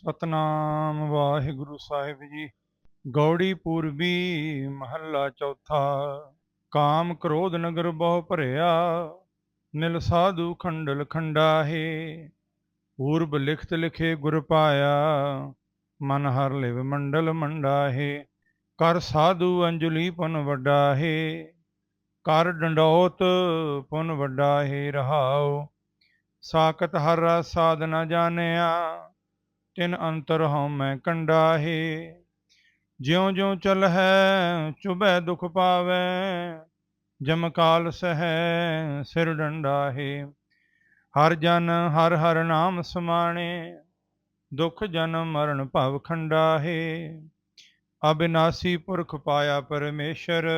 ਸਤਨਾਮ ਵਾਹਿਗੁਰੂ ਸਾਹਿਬ ਜੀ। ਗੌੜੀ ਪੂਰਬੀ ਮਹੱਲਾ ਚੌਥਾ। ਕਾਮ ਕ੍ਰੋਧ ਨਗਰ ਬਹੁ ਭਰਿਆ। ਨਿਲ ਸਾਧੂ ਖੰਡਲ ਖੰਡਾ ਹੈ ਪੂਰਬ ਲਿਖਤ ਲਿਖੇ ਗੁਰ ਪਾਇਆ। ਮਨ ਹਰ ਲਿਵ ਮੰਡਲ ਮੰਡਾ ਹੈ ਕਰ ਸਾਧੂ ਅੰਜਲੀ ਪੁਨ ਵੱਡਾਹੇ। ਕਰ ਡੰਡੋਤ ਪੁਨ ਵੱਡਾਹੇ ਰਹਾਉ। ਸਾਕਤ ਹਰ ਰਸ ਸਾਧ ਜਾਣਿਆ। ਤਿਨ ਅੰਤਰ ਹਉ ਮੈਂ ਕੰਡਾਹੇ। ਜਿਉ ਜਿਉ ਚਲ ਹੈ ਚੁਬੈ ਦੁਖ ਪਾਵੈ, ਜਮ ਕਾਲ ਸਹੈ, ਸਿਰ ਡੰਡਾਹੇ। ਹਰ ਜਨ ਹਰ ਹਰ ਨਾਮ ਸਮਾਣੇ, ਦੁਖ ਜਨਮ ਮਰਨ ਭਵ ਖੰਡਾਹੇ। ਅਬਿਨਾਸੀ ਪੁਰਖ ਪਾਇਆ ਪਰਮੇਸ਼ਰ,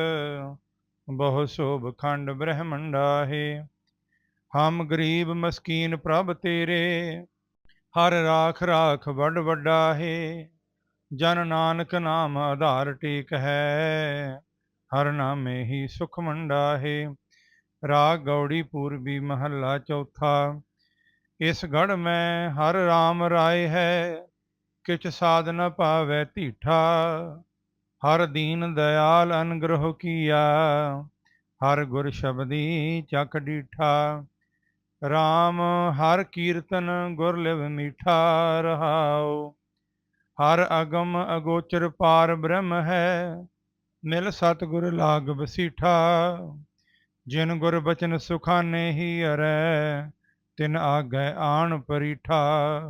ਬਹੁ ਸੋਭ ਖੰਡ ਬ੍ਰਹਮੰਡਾਹੇ। ਹਮ ਗਰੀਬ ਮਸਕੀਨ ਪ੍ਰਭ ਤੇਰੇ ਹਰ ਰਾਖ ਰਾਖ ਵੱਡ ਵੱਡਾ ਹੈ, ਜਨ ਨਾਨਕ ਨਾਮ ਆਧਾਰ ਟੇਕ ਹੈ, ਹਰ ਨਾਮੇ ਹੀ ਸੁਖ ਮੰਡਾ ਹੈ, ਰਾਗ ਗੌੜੀ ਪੂਰਬੀ ਮਹੱਲਾ ਚੌਥਾ, ਇਸ ਗੜ ਮੈਂ ਹਰ RAM ਰਾਏ ਹੈ, ਕਿਛ ਸਾਧ ਨ ਪਾਵੈ ਧੀਠਾ ਹਰ ਦੀਨ ਦਿਆਲ ਅਨਗ੍ਰਹ ਕੀਆ, ਹਰ ਗੁਰ ਸ਼ਬਦੀ ਚੱਕ ਡੀਠਾ RAM ਹਰ ਕੀਰਤਨ ਗੁਰ ਲਿਵ ਮੀਠਾ ਰਹਾਉ। ਹਰ ਅਗਮ ਅਗੋਚਰ ਪਾਰ ਬ੍ਰਹਮ ਹੈ, ਮਿਲ ਸਤਿਗੁਰ ਲਾਗ ਬਸੀਠਾ ਜਿਨ ਗੁਰ ਬਚਨ ਸੁਖਾਨੇ ਹੀ ਅਰੈ, ਤਿਨ ਆਗੈ ਆਣ ਪਰੀਠਾ।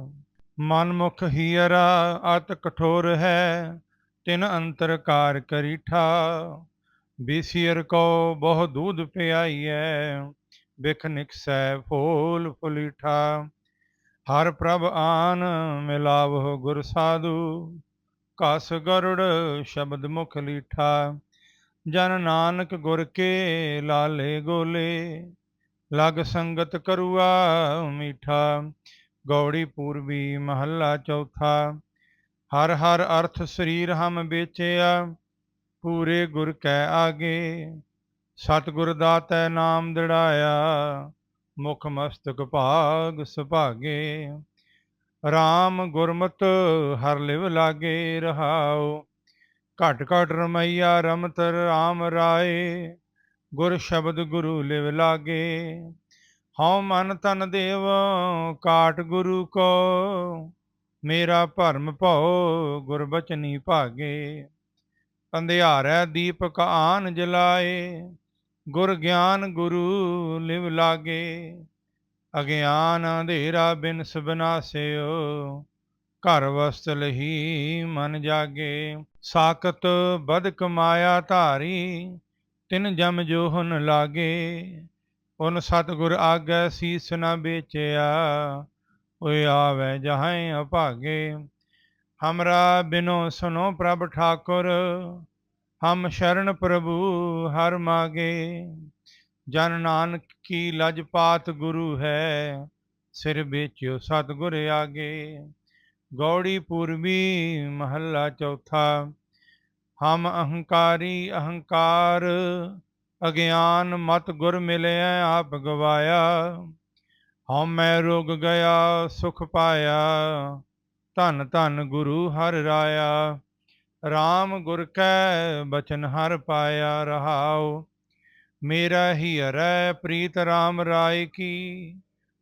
ਮਨ ਮੁਖ ਹੀਰਾ ਅਤ ਕਠੋਰ ਹੈ, ਤਿਨ ਅੰਤਰ ਕਾਰ ਕਰੀਠਾ। ਬੀਸੀਰ ਕੋ ਬਹੁ ਦੂਧ ਪਿਆਈਐ ਬਿਖ ਨਿਕਸੈ ਫੋਲ ਫੁਲੀਠਾ, ਹਰ ਪ੍ਰਭ ਆਨ ਮਿਲਾਵੋ ਗੁਰ ਸਾਧੂ, ਕਸ ਗਰੁੜ ਸ਼ਬਦ ਮੁਖ ਲੀਠਾ, ਜਨ ਨਾਨਕ ਗੁਰ ਕੇ ਲਾਲੇ ਗੋਲੇ, ਲਗ ਸੰਗਤ ਕਰੂਆ ਮੀਠਾ, ਗੌੜੀ ਪੂਰਬੀ ਮਹੱਲਾ ਚੌਥਾ, ਹਰ ਹਰ ਅਰਥ ਸਰੀਰ ਹਮ ਵੇਚਿਆ, ਪੂਰੇ ਗੁਰ ਕੈ ਆਗੇ ਸਤਿਗੁਰ ਦਾਤੈ ਨਾਮ ਦਿੜਾਇਆ, ਮੁਖ ਮਸਤਕ ਭਾਗ ਸੁਭਾਗੇ। RAM ਗੁਰਮਤ ਹਰ ਲਿਵ ਲਾਗੇ ਰਹਾਉ। ਘਟ ਘਟ ਰਮਈਆ ਰਮਤ RAM ਰਾਏ, ਗੁਰ ਸ਼ਬਦ ਗੁਰੂ ਲਿਵ ਲਾਗੇ। ਹਉ ਮਨ ਤਨ ਦੇਵ ਕਾਟ ਗੁਰੂ ਕੋ, ਮੇਰਾ ਭਰਮ ਭਉ ਗੁਰ ਬਚਨੀ ਭਾਗੇ। ਅੰਧਿਆਰੈ ਦੀਪਕ ਆਨ ਜਲਾਏ ਗੁਰ ਗਿਆਨ ਗੁਰੂ ਲਿਵ ਲਾਗੇ, ਅਗਿਆਨ ਅੰਧੇਰਾ ਬਿਨਸ ਬਨਾਸਿਓ ਘਰ ਵਸਤ ਲਹੀ ਮਨ ਜਾਗੇ, ਸਾਖਤ ਬਦ ਕਮਾਇਆ ਧਾਰੀ, ਤਿਨ ਜਮ ਜੋਹਨ ਲਾਗੇ, ਉਨ ਸਤਿਗੁਰ ਆਗੈ ਸੀਸ ਨ ਵੇਚਿਆ, ਓਏ ਆਵੇ ਜਹਾਂ ਅਭਾਗੇ, ਹਮਰਾ ਬਿਨੋ ਸੁਨੋ ਪ੍ਰਭ ਠਾਕੁਰ ਹਮ ਸ਼ਰਨ ਪ੍ਰਭੂ, ਹਰ ਮਾਗੇ। ਜਨ ਨਾਨਕ ਕੀ ਲਜ ਪਾਤ ਗੁਰੂ ਹੈ, ਸਿਰ ਵੇਚਿਓ ਸਤਿਗੁਰ ਆਗੇ। ਗੌੜੀ ਪੂਰਬੀ, ਮਹੱਲਾ ਚੌਥਾ। ਹਮ ਅਹੰਕਾਰੀ ਅਹੰਕਾਰ, ਅਗਿਆਨ ਮਤ ਗੁਰ ਮਿਲਿਆ ਆਪ ਗਵਾਇਆ। ਹਉਮੈ ਰੋਗ ਗਿਆ, ਸੁਖ ਪਾਇਆ, ਧਨ ਧਨ ਗੁਰੂ ਹਰ ਰਾਇਆ। RAM ਗੁਰ ਕੈ ਬਚਨ ਹਰ ਪਾਇਆ ਰਹਾਉ, ਮੇਰਾ ਹੀ ਹਰੈ ਪ੍ਰੀਤ RAM ਰਾਏ ਕੀ,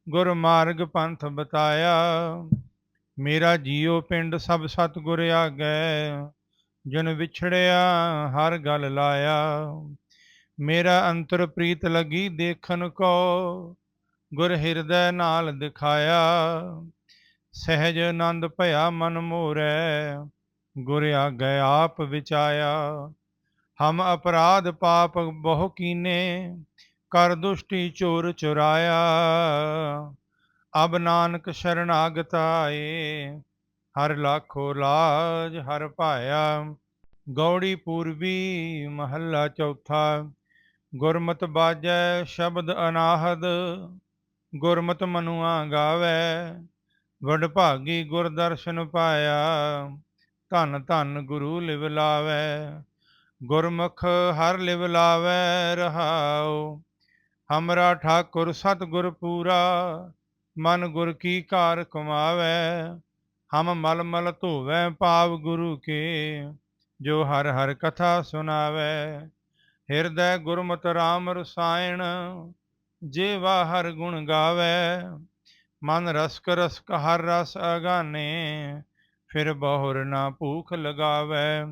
ਗੁਰ ਮਾਰਗ ਪੰਥ ਬਤਾਇਆ, ਮੇਰਾ ਜੀਉ ਪਿੰਡ ਸਭ ਸਤ ਗੁਰ ਆਗੈ, ਜਨ ਵਿਛੜਿਆ ਹਰ ਗਲ ਲਾਇਆ, ਮੇਰਾ ਅੰਤਰ ਪ੍ਰੀਤ ਲਗੀ ਦੇਖਣ ਕੋ, ਗੁਰ ਹਿਰਦੈ ਨਾਲ ਦਿਖਾਇਆ, ਸਹਿਜ ਆਨੰਦ ਭਇਆ ਮਨ ਮੋਰੈ ਗੁਰ ਆਗੈ ਆਪ ਵਿਚਾਇਆ। ਹਮ ਅਪਰਾਧ ਪਾਪ ਬਹੁ ਕੀਨੇ, ਕਰ ਦੁਸ਼ਟੀ ਚੋਰ ਚੁਰਾਇਆ। ਅਬ ਨਾਨਕ ਸ਼ਰਨਾਗਤ ਆਏ ਹਰ ਲਾਖੋ ਲਾਜ ਹਰ ਭਾਇਆ। ਗੌੜੀ ਪੂਰਬੀ ਮਹੱਲਾ ਚੌਥਾ, ਗੁਰਮਤ ਬਾਜੈ ਸ਼ਬਦ ਅਨਾਹਦ, ਗੁਰਮਤ ਮਨੁਆ ਗਾਵੇ। ਵਡ ਭਾਗੀ ਗੁਰ ਪਾਇਆ। ਧਨ ਧਨ ਗੁਰੂ ਲਿਵ ਲਾਵੇ, ਗੁਰਮੁਖ ਹਰ ਲਿਵ ਲਾਵੇ ਰਹਾਉ। ਹਮਰਾ ਠਾਕੁਰ ਸਤਿਗੁਰ ਪੂਰਾ, ਮਨ ਗੁਰ ਕੀ ਕਾਰ ਕਮਾਵੇ। ਹਮ ਮਲ ਮਲ ਧੋਵੈ ਪਾਵ ਗੁਰੂ ਕੇ, ਜੋ ਹਰ ਹਰ ਕਥਾ ਸੁਨਾਵੈ ਹਿਰਦੈ ਗੁਰਮਤਿ ਰਾਮ ਰਸਾਇਣ, ਜੀਵਾ ਹਰ ਗੁਣ ਗਾਵੈ। ਮਨ ਰਸਕ ਰਸਕ ਹਰ ਰਸ ਅਗਾਨੇ ਫਿਰ ਬਹੁਰ ਨਾ ਭੂਖ ਲਗਾਵੈ।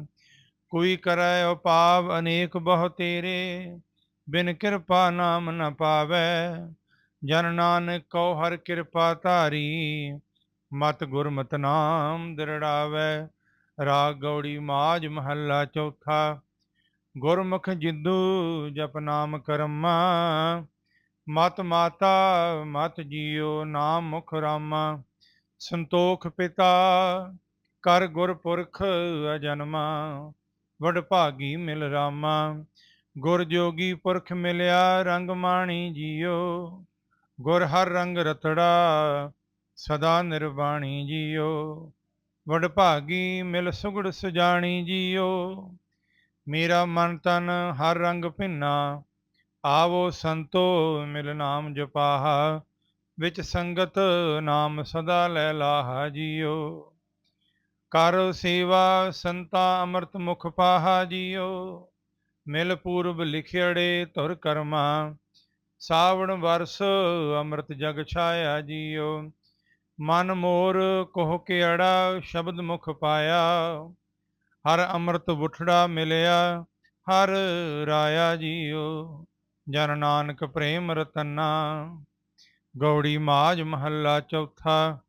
ਕੋਈ ਕਰੈ ਉਪਾਵ ਅਨੇਕ ਬਹੁ ਤੇਰੇ, ਬਿਨ ਕਿਰਪਾ ਨਾਮ ਨ ਪਾਵੈ। ਜਨ ਨਾਨਕ ਕਉ ਹਰ ਕਿਰਪਾ ਧਾਰੀ, ਮਤ ਗੁਰਮਤਿ ਨਾਮ ਦਿਰੜਾਵੈ। ਰਾਗ ਗੌੜੀ ਮਾਜ ਮਹੱਲਾ ਚੌਥਾ, ਗੁਰਮੁਖ ਜਿੰਦੂ ਜਪ ਨਾਮ ਕਰਮਾ। ਮਤ ਮਾਤਾ, ਮਤ ਜੀਓ ਨਾਮ ਮੁਖ ਰਾਮਾ। ਸੰਤੋਖ ਪਿਤਾ ਕਰ ਗੁਰਪੁਰਖ ਅਜਨਮਾ, ਵਡ ਭਾਗੀ ਮਿਲ ਰਾਮਾ। ਗੁਰ ਜੋਗੀ ਪੁਰਖ ਮਿਲਿਆ, ਰੰਗ ਮਾਣੀ ਜੀਓ। ਗੁਰ ਹਰ ਰੰਗ ਰਤੜਾ, ਸਦਾ ਨਿਰਵਾਣੀ ਜੀਓ। ਵਡ ਭਾਗੀ ਮਿਲ ਸੁਗੜ ਸੁਜਾਣੀ ਜੀਓ। ਮੇਰਾ ਮਨ ਤਨ ਹਰ ਰੰਗ ਭਿੰਨਾ, ਆਵੋ ਸੰਤੋ ਮਿਲ ਨਾਮ ਜਪਾਹਾ। ਵਿੱਚ ਸੰਗਤ ਨਾਮ ਸਦਾ ਲੈ ਲਾਹਾ ਜੀਓ। ਕਰ ਸੇਵਾ ਸੰਤਾ ਅੰਮ੍ਰਿਤ ਮੁਖ ਪਾਹਾ ਜੀਓ, ਮਿਲ ਪੂਰਬ ਲਿਖਿੜੇ ਧੁਰ ਕਰਮਾ, ਸਾਵਣ ਵਰਸ ਅੰਮ੍ਰਿਤ ਜਗ ਛਾਇਆ ਜੀਓ, ਮਨ ਮੋਰ ਕੋਹ ਕੇ ਅੜਾ ਸ਼ਬਦ ਮੁਖ ਪਾਇਆ, ਹਰ ਅੰਮ੍ਰਿਤ ਬੁਠੜਾ ਮਿਲਿਆ, ਹਰ ਰਾਇਆ ਜੀਓ, ਜਨ ਨਾਨਕ ਪ੍ਰੇਮ ਰਤਨਾ, ਗੌੜੀ ਮਾਜ ਮਹੱਲਾ ਚੌਥਾ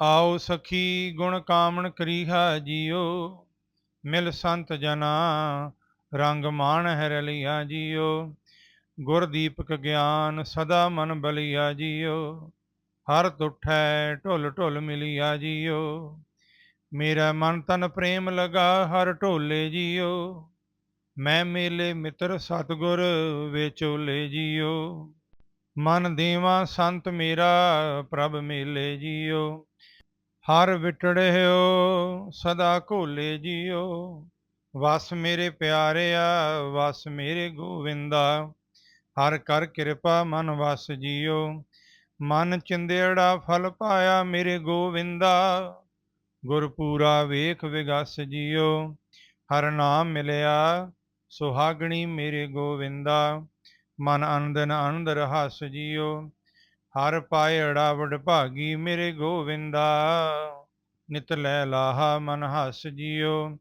ਆਓ ਸਖੀ ਗੁਣ ਕਾਮਣ ਕਰੀਹਾ ਜੀਓ, ਮਿਲ ਸੰਤ ਜਨਾ, ਰੰਗ ਮਾਣ ਹੈ ਰਲਿਆ ਜੀਓ। ਗੁਰ ਦੀਪਕ ਗਿਆਨ ਸਦਾ ਮਨ ਬਲਿਆ ਜੀਓ, ਹਰ ਤੁਠੈ ਢੁੱਲ ਢੁੱਲ ਮਿਲਿਆ ਜੀਓ। ਮੇਰਾ ਮਨ ਤਨ ਪ੍ਰੇਮ ਲਗਾ, ਹਰ ਢੋਲੇ ਜੀਓ। ਮੈਂ ਮੇਲੇ ਮਿੱਤਰ ਸਤਗੁਰ ਵੇਚੋਲੇ ਜੀਓ। ਮਨ ਦੇਵਾ ਸੰਤ ਮੇਰਾ ਪ੍ਰਭ ਮੇਲੇ ਜੀਓ, ਹਰ ਵਿਟੜਿਓ ਸਦਾ ਘੋਲੇ ਜੀਓ। ਵਸ ਮੇਰੇ ਪਿਆਰਿਆ, ਵਸ ਮੇਰੇ ਗੋਵਿੰਦਾ, ਹਰ ਕਰ ਕਿਰਪਾ ਮਨ ਵਸ ਜੀਓ। ਮਨ ਚਿੰਦੇੜਾ ਫਲ ਪਾਇਆ ਮੇਰੇ ਗੋਵਿੰਦਾ, ਗੁਰਪੂਰਾ ਵੇਖ ਵਿਗਸ ਜੀਓ। ਹਰ ਨਾਮ ਮਿਲਿਆ, ਸੁਹਾਗਣੀ ਮੇਰੇ ਗੋਵਿੰਦਾ। ਮਨ ਆਨੰਦਨ ਆਨੰਦ ਰਹਾਸ ਜੀਓ, ਹਰ ਪਾਏ ਅੜਾਵੜ ਭਾਗੀ ਮੇਰੇ ਗੋਵਿੰਦਾ। ਨਿਤ ਲੈ ਲਾਹਾ ਮਨ ਹਸ ਜੀਓ,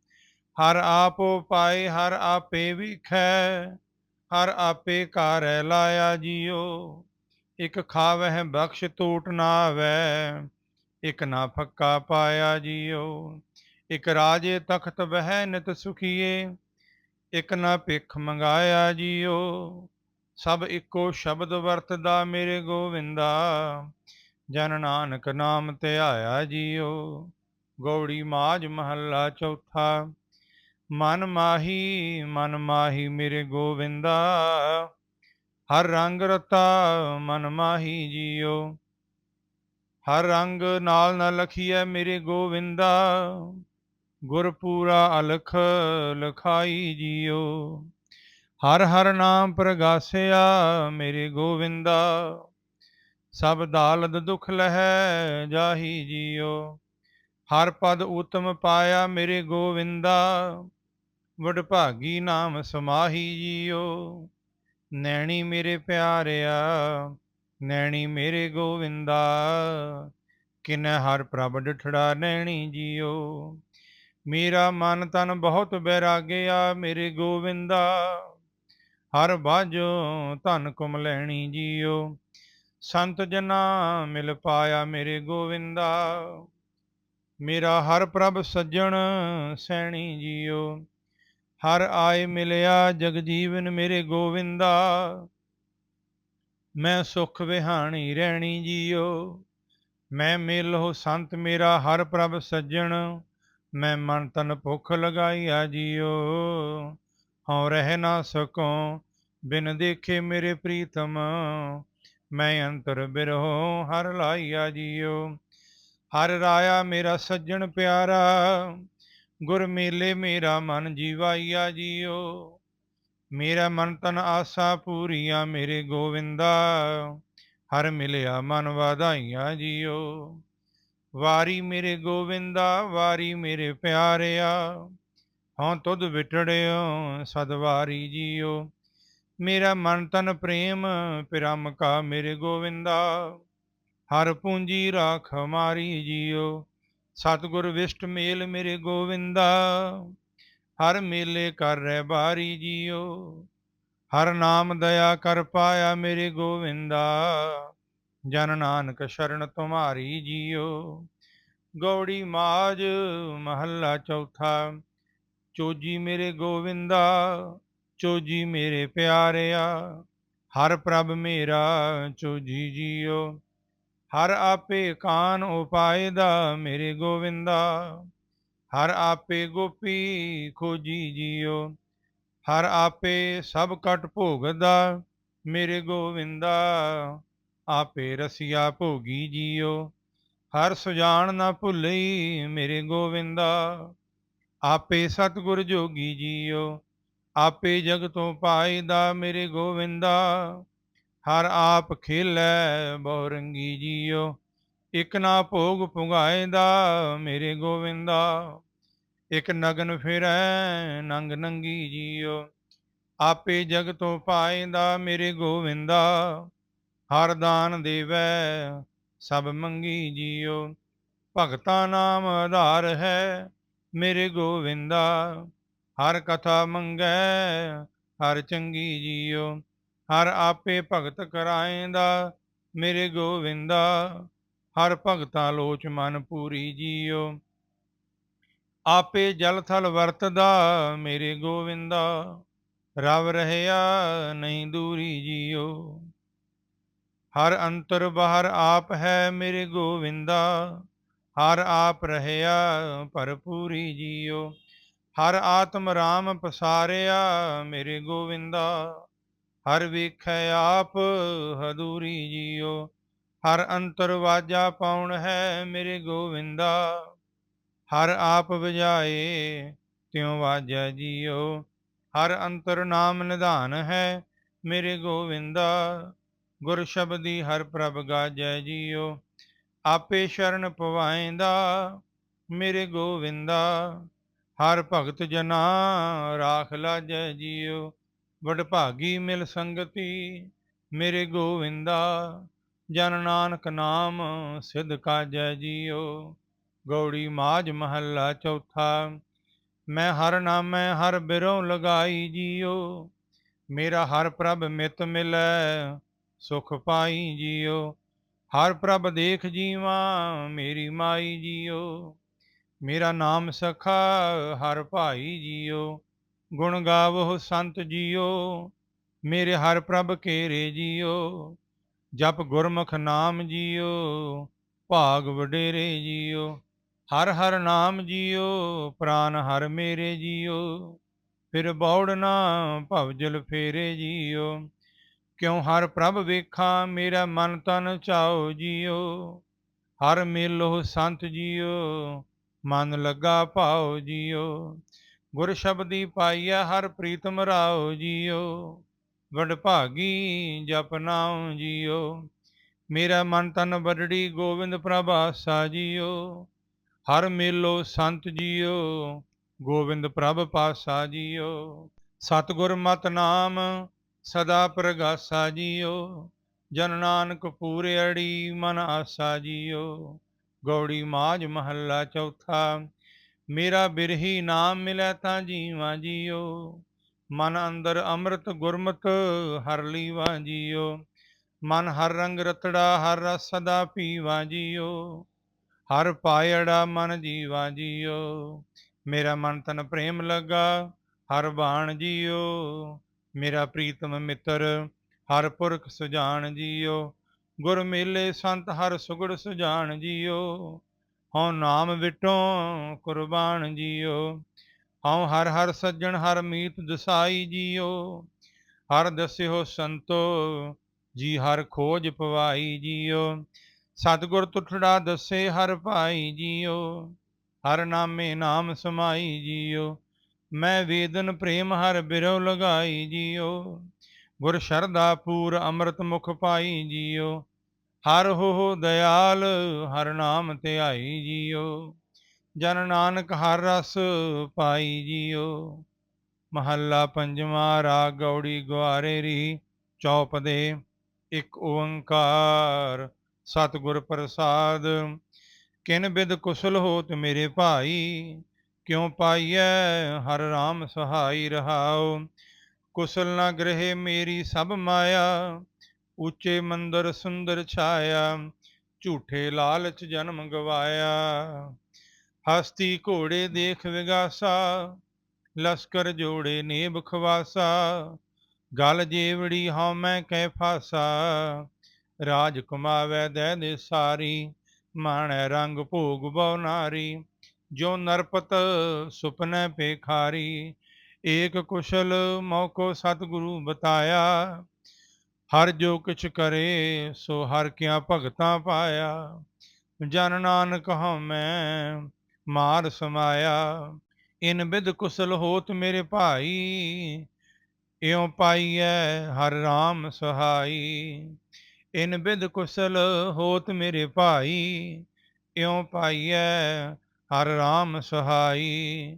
ਹਰ ਆਪੋ ਪਾਏ ਹਰ ਆਪੇ ਵਿਖੈ, ਹਰ ਆਪੇ ਕਾਰੈ ਲਾਇਆ ਜੀਓ। ਇਕ ਖਾਵਹਿ ਬਖਸ਼ ਟੂਟ ਨਾ ਆਵੈ ਇਕ ਨਾ ਫੱਕਾ ਪਾਇਆ ਜੀਓ। ਇਕ ਰਾਜੇ ਤਖਤ ਬਹਿ ਨਿਤ ਸੁਖੀਏ, ਇਕ ਨਾ ਭਿਖ ਮੰਗਾਇਆ ਜੀਓ। ਸਭ ਇੱਕੋ ਸ਼ਬਦ ਵਰਤਦਾ ਮੇਰੇ ਗੋਵਿੰਦਾ। ਜਨ ਨਾਨਕ ਨਾਮ ਧਿਆਇਆ ਜੀਓ। ਗੌੜੀ ਮਾਜ ਮਹੱਲਾ ਚੌਥਾ। ਮਨ ਮਾਹੀ ਮਨ ਮਾਹੀ ਮੇਰੇ ਗੋਵਿੰਦਾ। ਹਰ ਰੰਗ ਰਤਾ, ਮਨ ਮਾਹੀ ਜੀਓ। ਹਰ ਰੰਗ ਨਾਲ ਨਾ ਲਖੀਐ ਮੇਰੇ ਗੋਵਿੰਦਾ। ਗੁਰਪੂਰਾ ਅਲਖ ਲਖਾਈ ਜੀਓ। ਹਰ ਹਰ ਨਾਮ ਪ੍ਰਗਾਸਿਆ ਮੇਰੇ ਗੋਵਿੰਦਾ, ਸਭ ਦਾਲਦ ਦੁਖ ਲਹਿ ਜਾਹੀ ਜੀਓ। ਹਰ ਪਦ ਉਤਮ ਪਾਇਆ ਮੇਰੇ ਗੋਵਿੰਦਾ, ਵਡ ਭਾਗੀ ਨਾਮ ਸਮਾਹੀ ਜੀਓ। ਨੈਣੀ ਮੇਰੇ ਪਿਆਰਿਆ, ਨੈਣੀ ਮੇਰੇ ਗੋਵਿੰਦਾ, ਕਿਨੈ ਹਰ ਪ੍ਰਭ ਡਠੜਾ ਨੈਣੀ ਜੀਓ। ਮੇਰਾ ਮਨ ਤਨ ਬਹੁਤ ਬੈਰਾਗਿਆ ਮੇਰੇ ਗੋਵਿੰਦਾ ਹਰ ਬਾਝੋ ਧਨ ਕੁਮ ਲੈਣੀ ਜੀਓ। ਸੰਤ ਜਨਾ ਮਿਲ ਪਾਇਆ ਮੇਰੇ ਗੋਵਿੰਦਾ। ਮੇਰਾ ਹਰ ਪ੍ਰਭ ਸੱਜਣ ਸੈਣੀ ਜੀਓ। ਹਰ ਆਏ ਮਿਲਿਆ ਜਗ ਜੀਵਨ ਮੇਰੇ ਗੋਵਿੰਦਾ। ਮੈਂ ਸੁਖ ਵਿਹਾਣੀ ਰਹਿਣੀ ਜੀਓ। ਮੈਂ ਮਿਲੋ ਸੰਤ ਮੇਰਾ ਹਰ ਪ੍ਰਭ ਸੱਜਣ। ਮੈਂ ਮਨ ਤਨ ਭੁੱਖ ਲਗਾਈ ਆ ਜੀਓ। ਹਉ ਰਹਿ ਨਾ ਸਕੋ ਬਿਨ ਦੇਖੇ ਮੇਰੇ ਪ੍ਰੀਤਮ, ਮੈਂ ਅੰਤਰ ਬਿਰਹੋ, ਹਰ ਲਾਈਆ ਜੀਓ। ਹਰ ਰਾਇਆ ਮੇਰਾ ਸੱਜਣ ਪਿਆਰਾ ਗੁਰ ਮੇਲੇ ਮੇਰਾ ਮਨ ਜੀਵਾਈਆ ਜੀਓ। ਮੇਰਾ ਮਨ ਤਨ ਆਸਾ ਪੂਰੀਆਂ ਮੇਰੇ ਗੋਵਿੰਦਾ, ਹਰ ਮਿਲਿਆ ਮਨ ਵਾਧਾਈਆਂ ਜੀਓ। ਵਾਰੀ ਮੇਰੇ ਗੋਵਿੰਦਾ, ਵਾਰੀ ਮੇਰੇ ਪਿਆਰਿਆ, ਹਉ ਤੁਧ ਵਿਟੜਿਓ ਸਦਵਾਰੀ ਜੀਓ। ਮੇਰਾ ਮਨ ਤਨ ਪ੍ਰੇਮ, ਪਿਰਮ ਕਾ ਮੇਰੇ ਗੋਵਿੰਦਾ। ਹਰ ਪੂੰਜੀ ਰਾਖ ਮਾਰੀ ਜੀਓ, ਸਤਿਗੁਰ ਵਿਸ਼ਟ ਮੇਲ ਮੇਰੇ ਗੋਵਿੰਦਾ। ਹਰ ਮੇਲੇ ਕਰ ਰਹਿ ਬਾਰੀ ਜੀਓ, ਹਰ ਨਾਮ ਦਇਆ ਕਰ ਪਾਇਆ ਮੇਰੇ ਗੋਵਿੰਦਾ। ਜਨ ਨਾਨਕ ਸ਼ਰਨ ਤੁਮਾਰੀ ਜੀਓ, ਗੌੜੀ ਮਾਜ ਮਹੱਲਾ ਚੌਥਾ, ਚੋਜੀ ਮੇਰੇ ਗੋਵਿੰਦਾ। ਚੋਜੀ ਮੇਰੇ ਪਿਆਰਿਆ, ਹਰ ਪ੍ਰਭ ਮੇਰਾ ਚੋਜੀ ਜੀਓ। ਹਰ ਆਪੇ ਕਾਨ ਉਪਾਏ ਦਾ ਮੇਰੇ ਗੋਵਿੰਦਾ, ਹਰ ਆਪੇ ਗੋਪੀ ਖੋਜੀ ਜੀਓ। ਹਰ ਆਪੇ ਸਭ ਕਟ ਭੋਗਦਾ ਮੇਰੇ ਗੋਵਿੰਦਾ, ਆਪੇ ਰਸੀਆ ਭੋਗੀ ਜੀਓ। ਹਰ ਸੁਜਾਨ ਨਾ ਭੁੱਲਈ ਮੇਰੇ ਗੋਵਿੰਦਾ, ਆਪੇ ਸਤਿਗੁਰ ਜੋਗੀ ਜੀਓ। ਆਪੇ ਜਗ ਤੋਂ ਜਗਤੋਂ ਪਾਈਦਾ ਮੇਰੇ ਗੋਵਿੰਦਾ। ਹਰ ਆਪ ਖੇਲੈ ਬਹੁ ਰੰਗੀ ਜੀਓ, ਇਕ ਨਾ ਭੋਗ ਪੁਗਾਏਦਾ ਮੇਰੇ ਗੋਵਿੰਦਾ। ਇਕ ਨਗਨ ਫਿਰੈ ਨੰਗ ਨੰਗੀ ਜੀਓ, ਆਪੇ ਜਗ ਤੋਂ ਪਾਏ ਦਾ ਮੇਰੇ ਗੋਵਿੰਦਾ। ਹਰ ਦਾਨ ਦੇਵੈ ਸਭ ਮੰਗੀ ਜੀਓ, ਭਗਤਾ ਨਾਮ ਆਧਾਰ ਹੈ ਮੇਰੇ ਗੋਵਿੰਦਾ। ਹਰ ਕਥਾ ਮੰਗੈ, ਹਰ ਚੰਗੀ ਜੀਓ ਹਰ ਆਪੇ ਭਗਤ ਕਰਾਏਂਦਾ, ਮੇਰੇ ਗੋਵਿੰਦਾ, ਹਰ ਭਗਤਾ ਲੋਚ ਮਨ ਪੂਰੀ ਜੀਓ ਆਪੇ ਜਲ ਥਲ ਵਰਤਦਾ, ਮੇਰੇ ਗੋਵਿੰਦਾ, ਰਵ ਰਹਿਆ ਨਹੀਂ ਦੂਰੀ ਜੀਓ ਹਰ ਅੰਤਰ ਬਾਹਰ ਆਪ ਹੈ ਮੇਰੇ ਗੋਵਿੰਦਾ, ਹਰ ਆਪ ਰਹਿਆ ਭਰਪੂਰੀ ਜੀਓ ਹਰ ਆਤਮ ਰਾਮ ਪਸਾਰਿਆ ਮੇਰੇ ਗੋਵਿੰਦਾ, ਹਰ ਵੇਖੈ ਆਪ ਹਦੂਰੀ ਜੀਓ, ਹਰ ਅੰਤਰ ਵਾਜਾ ਪਾਉਣ ਹੈ ਮੇਰੇ ਗੋਵਿੰਦਾ, ਹਰ ਆਪ ਵਜਾਏ ਤਿਉ ਵਾਜਾ ਜੀਓ, ਹਰ ਅੰਤਰ ਨਾਮ ਨਿਧਾਨ ਹੈ ਮੇਰੇ ਗੋਵਿੰਦਾ, ਗੁਰ ਸ਼ਬਦੀ ਹਰ ਪ੍ਰਭ ਗਾਜੈ ਜੀਓ, ਆਪੇ ਸ਼ਰਨ ਪਵਾਇਂਦਾ ਮੇਰੇ ਗੋਵਿੰਦਾ। ਹਰ ਭਗਤ ਜਨਾ ਰਾਖ ਲਾਜੈ ਜੀਓ। ਵਡ ਭਾਗੀ ਮਿਲ ਸੰਗਤੀ ਮੇਰੇ ਗੋਵਿੰਦਾ। ਜਨ ਨਾਨਕ ਨਾਮ ਸਿਧ ਕਾਜੈ ਜੀਓ। ਗੌੜੀ ਮਾਜ ਮਹੱਲਾ ਚੌਥਾ। ਮੈਂ ਹਰ ਨਾਮੈ ਹਰ ਬਿਰੋਂ ਲਗਾਈ ਜੀਓ। ਮੇਰਾ ਹਰ ਪ੍ਰਭ ਮਿਤ ਮਿਲੈ, ਸੁਖ ਪਾਈ ਜੀਓ। ਹਰ ਪ੍ਰਭ ਦੇਖ ਜੀਵਾ, ਮੇਰੀ ਮਾਈ ਜੀਓ। ਮੇਰਾ ਨਾਮ ਸਖਾ, ਹਰ ਭਾਈ ਜੀਓ, ਗੁਣ ਗਾਵੋ ਸੰਤ ਜੀਓ, ਮੇਰੇ ਹਰ ਪ੍ਰਭ ਕੇਰੇ ਜੀਓ, ਜਪ ਗੁਰਮੁਖ ਨਾਮ ਜੀਓ, ਭਾਗ ਵਡੇਰੇ ਜੀਓ, ਹਰ ਹਰ ਨਾਮ ਜੀਓ, ਪ੍ਰਾਨ ਹਰ ਮੇਰੇ ਜੀਓ, ਫਿਰ ਬੌੜ ਨਾ ਭਵਜਲ ਫੇਰੇ ਜੀਓ, ਕਿਉ ਹਰ ਪ੍ਰਭ ਵੇਖਾਂ, ਮੇਰਾ ਮਨ ਤਨ ਚਾਓ ਜੀਓ, ਹਰ ਮੇਲੋ ਸੰਤ ਜੀਓ ਮਨ ਲੱਗਾ ਭਾਉ ਜੀਓ, ਗੁਰ ਸ਼ਬਦੀ ਪਾਈਆ ਹਰ ਪ੍ਰੀਤਮ ਰਾਓ ਜੀਓ। ਵਡ ਭਾਗੀ ਜਪ ਨਾਉ ਜੀਓ, ਮੇਰਾ ਮਨ ਤਨ ਬੜੜੀ ਗੋਬਿੰਦ ਪ੍ਰਭ ਆਸਾ ਜੀਓ। ਹਰ ਮੇਲੋ ਸੰਤ ਜੀਓ ਗੋਬਿੰਦ ਪ੍ਰਭ ਪਾਸਾ ਜੀਓ। ਸਤਗੁਰ ਮਤ ਨਾਮ ਸਦਾ ਪ੍ਰਗਾਸਾ ਜੀਓ, ਜਨ ਨਾਨਕ ਪੂਰੇ ਅੜੀ ਮਨ ਆਸਾ ਜੀਓ। ਗੌੜੀ ਮਾਜ ਮਹੱਲਾ ਚੌਥਾ, ਮੇਰਾ ਬਿਰਹੀ ਨਾਮ ਮਿਲੈ ਤਾਂ ਜੀਵਾਂ ਜੀਓ, ਮਨ ਅੰਦਰ ਅੰਮ੍ਰਿਤ ਗੁਰਮਤ ਹਰ ਲੀਵਾ ਜੀਓ, ਮਨ ਹਰ ਰੰਗ ਰਤੜਾ ਹਰ ਰਸ ਸਦਾ ਪੀਵਾ ਜੀਓ, ਹਰ ਪਾਇੜਾ ਮਨ ਜੀਵਾ ਜੀਓ, ਮੇਰਾ ਮਨ ਤਨ ਪ੍ਰੇਮ ਲਗਾ ਹਰ ਬਾਣ ਜੀਓ, ਮੇਰਾ ਪ੍ਰੀਤਮ ਮਿੱਤਰ ਹਰ ਪੁਰਖ ਸੁਜਾਨ ਜੀਓ ਗੁਰ ਮੇਲੇ ਸੰਤ ਹਰ ਸੁਗੜ ਸੁਜਾਨ ਜੀਓ, ਹਉ ਨਾਮ ਵਿਟੋ ਕੁਰਬਾਨ ਜੀਓ। ਹਉ ਹਰ ਹਰ ਸੱਜਣ ਹਰ ਮੀਤ ਦਸਾਈ ਜੀਓ। ਹਰ ਦਸਿਓ ਸੰਤੋ, ਜੀ ਹਰ ਖੋਜ ਪਵਾਈ ਜੀਓ। ਸਤਗੁਰ ਤੁਠੜਾ ਦਸੇ ਹਰ ਭਾਈ ਜੀਓ। ਹਰ ਨਾਮੇ ਨਾਮ ਸਮਾਈ ਜੀਓ। ਮੈਂ ਵੇਦਨ ਪ੍ਰੇਮ ਹਰ ਬਿਰਉ ਲਗਾਈ ਜੀਓ। ਗੁਰ ਸ਼ਰਧਾ ਪੂਰ ਅੰਮ੍ਰਿਤ ਮੁਖ ਪਾਈ ਜੀਓ। ਹਰ ਹੋ ਦਇਆਲ ਹਰ ਨਾਮ ਧਿਆਈ ਜੀਓ। ਜਨ ਨਾਨਕ ਹਰ ਰਸ ਪਾਈ ਜੀਓ। ਮਹੱਲਾ ਪੰਜਵਾਂ, ਰਾਗ ਗੌੜੀ ਗੁਆਰੇ ਰੀ ਚੌਪ ਦੇ। ਇੱਕ ਓੰਕਾਰ, ਸਤਿਗੁਰ ਪ੍ਰਸਾਦ। ਕਿਨ ਬਿਦ ਕੁਸਲ ਹੋਤ ਮੇਰੇ ਭਾਈ, ਕਿਉ ਪਾਈਐ, ਹਰ ਰਾਮ ਸਹਾਈ ਰਹਾਉ। ਕੁਸਲ ਨਾ ਗ੍ਰਹਿ ਮੇਰੀ ਸਭ ਮਾਇਆ, ਉੱਚੇ ਮੰਦਰ ਸੁੰਦਰ ਛਾਇਆ, ਝੂਠੇ ਲਾਲਚ ਜਨਮ ਗਵਾਇਆ। ਹਸਤੀ ਘੋੜੇ ਦੇਖ ਵਿਗਾਸਾ, ਲਸਕਰ ਜੋੜੇ ਨੇ ਬਖਵਾਸਾ ਗਲ ਜੇਵੜੀ ਹਉ ਮੈਂ ਕਹਿ ਫਾਸਾ। ਰਾਜ ਕਮਾਵੈ ਦੇ ਦੇ ਸਾਰੀ, ਮਾਣੈ ਰੰਗ ਭੋਗ ਬਹੁ ਨਾਰੀ, ਜੋ ਨਰਪਤ ਸੁਪਨੇ ਪੇਖਾਰੀ ਏਕ ਕੁਸ਼ਲ ਮੌਕੋ ਸਤਿਗੁਰੂ ਬਤਾਇਆ, ਹਰ ਜੋ ਕਿਛ ਕਰੇ ਸੋ ਹਰ ਕਿਆ ਭਗਤਾਂ ਪਾਇਆ, ਜਨ ਨਾਨਕ ਹਉ ਮੈਂ ਮਾਰ ਸਮਾਇਆ, ਇਨ ਬਿਦ ਕੁਸਲ ਹੋਤ ਮੇਰੇ ਭਾਈ, ਇਉ ਪਾਈਐ ਹਰ RAM ਸਹਾਈ, ਇਨ ਬਿਦ ਕੁਸਲ ਹੋਤ ਮੇਰੇ ਭਾਈ, ਇਉ ਪਾਈਐ ਹਰ RAM ਸਹਾਈ